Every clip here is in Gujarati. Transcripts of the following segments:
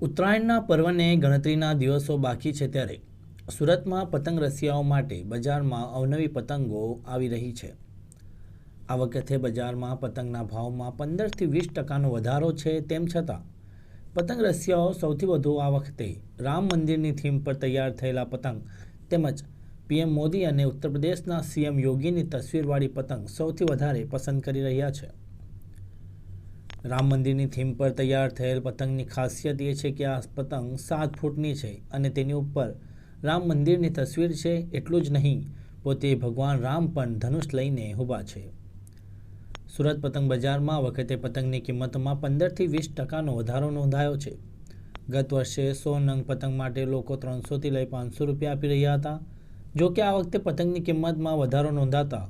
ઉત્તરાયણના પર્વને ગણતરીના દિવસો બાકી છે ત્યારે સુરતમાં પતંગ રસિયાઓ માટે બજારમાં અવનવી પતંગો આવી રહી છે. આ વખતે બજારમાં પતંગના ભાવમાં પંદરથી વીસ ટકાનો વધારો છે તેમ છતાં પતંગ રસિયાઓ સૌથી વધુ આ વખતે રામ મંદિરની થીમ પર તૈયાર થયેલા પતંગ તેમજ પીએમ મોદી અને ઉત્તર પ્રદેશના સીએમ યોગીની તસવીરવાળી પતંગ સૌથી વધારે પસંદ કરી રહ્યા છે. રામ મંદિરની થીમ પર તૈયાર થયેલ પતંગની ખાસિયત એ છે કે આ પતંગ સાત ફૂટની છે અને તેની ઉપર રામ મંદિરની તસવીર છે એટલું જ નહીં, પોતે ભગવાન રામ પણ ધનુષ લઈને ઊભા છે. સુરત પતંગ બજારમાં વખતે પતંગની કિંમતમાં પંદરથી વીસ ટકાનો વધારો નોંધાયો છે. ગત વર્ષે સો નંગ પતંગ માટે લોકો ત્રણસોથી લઈ પાંચસો રૂપિયા આપી રહ્યા હતા. જો કે આ વખતે પતંગની કિંમતમાં વધારો નોંધાતા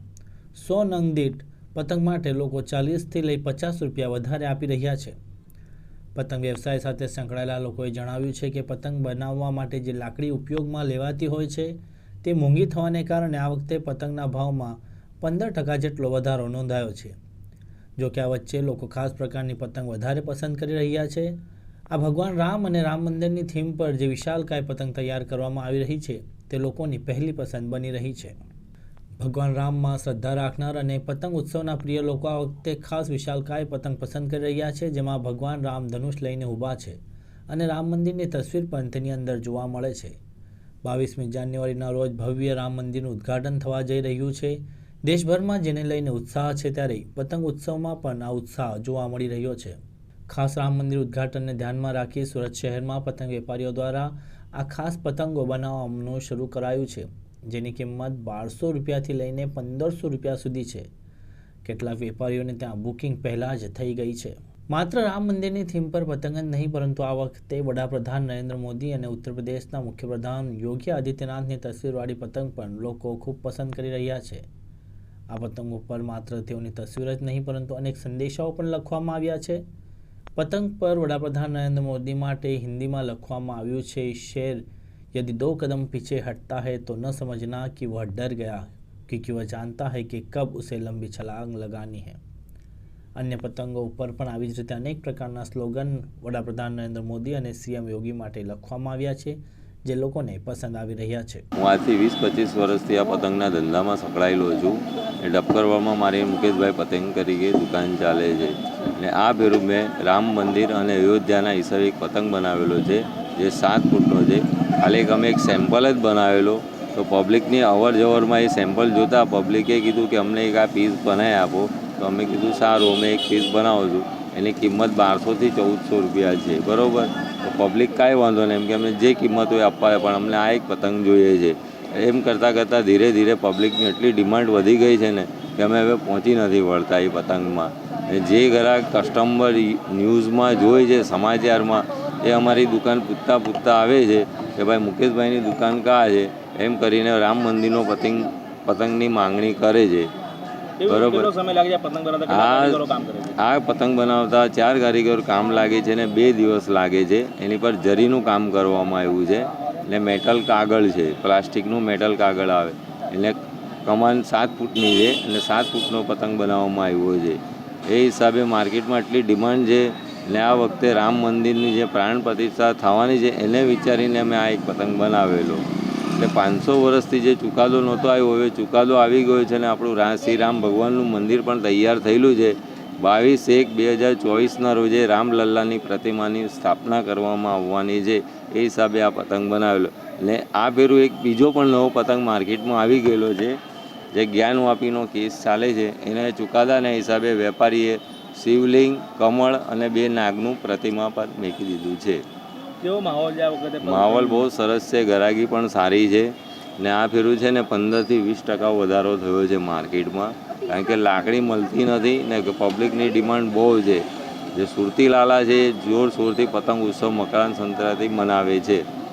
સો નંગ દીઠ પતંગ માટે લોકો ચાલીસથી લઈ પચાસ રૂપિયા વધારે આપી રહ્યા છે. પતંગ વ્યવસાય સાથે સંકળાયેલા લોકોએ જણાવ્યું છે કે પતંગ બનાવવા માટે જે લાકડી ઉપયોગમાં લેવાતી હોય છે, તે મોંઘી થવાને કારણે આ વખતે પતંગના ભાવમાં પંદર ટકા જેટલો વધારો નોંધાયો છે. જો કે આ વચ્ચે લોકો ખાસ પ્રકારની પતંગ વધારે પસંદ કરી રહ્યા છે. આ ભગવાન રામ અને રામ મંદિરની થીમ પર જે વિશાલકાય પતંગ તૈયાર કરવામાં આવી રહી છે, તે લોકોની પહેલી પસંદ બની રહી છે. ભગવાન રામમાં શ્રદ્ધા રાખનાર અને પતંગ ઉત્સવના પ્રિય લોકો આ વખતે ખાસ વિશાલકાય પતંગ પસંદ કરી રહ્યા છે, જેમાં ભગવાન રામ ધનુષ લઈને ઊભા છે અને રામ મંદિરની તસવીર પંથની અંદર જોવા મળે છે. બાવીસમી જાન્યુઆરીના રોજ ભવ્ય રામ મંદિરનું ઉદ્ઘાટન થવા જઈ રહ્યું છે. દેશભરમાં જેને લઈને ઉત્સાહ છે ત્યારે પતંગ ઉત્સવમાં પણ આ ઉત્સાહ જોવા મળી રહ્યો છે. ખાસ રામ મંદિર ઉદ્ઘાટનને ધ્યાનમાં રાખી સુરત શહેરમાં પતંગ વેપારીઓ દ્વારા આ ખાસ પતંગો બનાવવાનું શરૂ કરાયું છે. જેની કિંમત બારસો રૂપિયાથી લઈને પંદરસો રૂપિયા સુધી છે. કેટલાક વેપારીઓને ત્યાં બુકિંગ પહેલાં જ થઈ ગઈ છે. માત્ર રામ મંદિરની થીમ પર પતંગ જ નહીં, પરંતુ આ વખતે વડાપ્રધાન નરેન્દ્ર મોદી અને ઉત્તર પ્રદેશના મુખ્યપ્રધાન યોગી આદિત્યનાથની તસવીરવાળી પતંગ પણ લોકો ખૂબ પસંદ કરી રહ્યા છે. આ પતંગ ઉપર માત્ર તેઓની તસવીર જ નહીં, પરંતુ અનેક સંદેશાઓ પણ લખવામાં આવ્યા છે. પતંગ પર વડાપ્રધાન નરેન્દ્ર મોદી માટે હિન્દીમાં લખવામાં આવ્યું છે, શેર यदि दो कदम पीछे हटता है तो न समझना कि वह डर गया क्योंकि वह जानता है कि कब उसे लंबी छलांग लगानी है અન્ય પતંગો ઉપર પણ આવી જ રીતે અનેક પ્રકારના સ્લોગન વડાપ્રધાન નરેન્દ્ર મોદી અને સીએમ યોગી માટે લખવામાં આવ્યા છે જે લોકોને પસંદ આવી રહ્યા છે હું આજથી વીસ પચીસ વર્ષથી આ પતંગના ધંધામાં સંકળાયેલો છું એ ડબકરવામાં મારી મુકેશભાઈ પતંગ તરીકે દુકાન ચાલે છે અને આ ભેરું મેં રામ મંદિર અને અયોધ્યાના હિસાબે એક પતંગ બનાવેલો છે જે સાત ફૂટનો છે. ખાલી એક અમે એક સેમ્પલ જ બનાવેલો. તો પબ્લિકની અવર જવરમાં એ સેમ્પલ જોતાં પબ્લિકે કીધું કે અમને એક આ પીસ બનાવી આપો. તો અમે કીધું, સારું, અમે એક પીસ બનાવો છું. એની કિંમત બારસોથી ચૌદસો રૂપિયા છે. બરાબર? તો પબ્લિક કાંઈ વાંધો નહીં. એમ કે અમને જે કિંમત હોય આપવા પણ અમને આ એક પતંગ જોઈએ છે. એમ કરતાં કરતાં ધીરે ધીરે પબ્લિકની એટલી ડિમાન્ડ વધી ગઈ છે ને કે અમે હવે પહોંચી નથી વળતા એ પતંગમાં. જે ગ્રાહક કસ્ટમર ન્યૂઝમાં જોઈ છે, સમાચારમાં એ અમારી દુકાન પૂછતા પૂછતા આવે છે કે ભાઈ મુકેશભાઈની દુકાન કાં છે? એમ કરીને રામ મંદિરનો પતંગ પતંગની માંગણી કરે છે. બરોબર. છે આ પતંગ બનાવતા? ચાર કારીગર કામ લાગે છે ને બે દિવસ લાગે છે. એની પર જરીનું કામ કરવામાં આવ્યું છે. એટલે મેટલ કાગળ છે. પ્લાસ્ટિકનું મેટલ કાગળ આવે. એટલે કમાન સાત ફૂટની છે. એટલે સાત ફૂટનો પતંગ બનાવવામાં આવ્યો છે. એ હિસાબે માર્કેટમાં એટલી ડિમાન્ડ છે. એટલે આ વખતે રામ મંદિરની જે પ્રાણ પ્રતિષ્ઠા થવાની છે, એને વિચારીને અમે આ એક પતંગ બનાવેલો. એટલે પાંચસો વર્ષથી જે ચુકાદો નહોતો આવ્યો, હવે ચુકાદો આવી ગયો છે અને આપણું રા, શ્રી રામ ભગવાનનું મંદિર પણ તૈયાર થયેલું છે. બાવીસ એક બે હજાર ચોવીસના રોજે રામલલ્લાની પ્રતિમાની સ્થાપના કરવામાં આવવાની છે. એ હિસાબે આ પતંગ બનાવેલો. ને આ ફેરું એક બીજો પણ નવો પતંગ માર્કેટમાં આવી ગયેલો છે, જે જ્ઞાનવાપીનો કેસ ચાલે છે. એના ચુકાદાના હિસાબે વેપારીએ શિવલિંગ કમળ અને બે નાગનું પ્રતિમા પર મૂકી દીધું છે. કેવો માહોલ છે આ વખતે? માહોલ બહુ સરસ છે ગરાગી પણ સારી છે. ને આ ફેરું છે ને પંદરથી વીસ ટકા વધારો થયો છે માર્કેટમાં. કારણ કે લાકડી મળતી નથી ને પબ્લિકની ડિમાન્ડ બહુ છે. જે સુરતી લાલા છે એ જોરશોરથી પતંગ ઉત્સવ મકરાન સંક્રાંતિ મનાવે છે.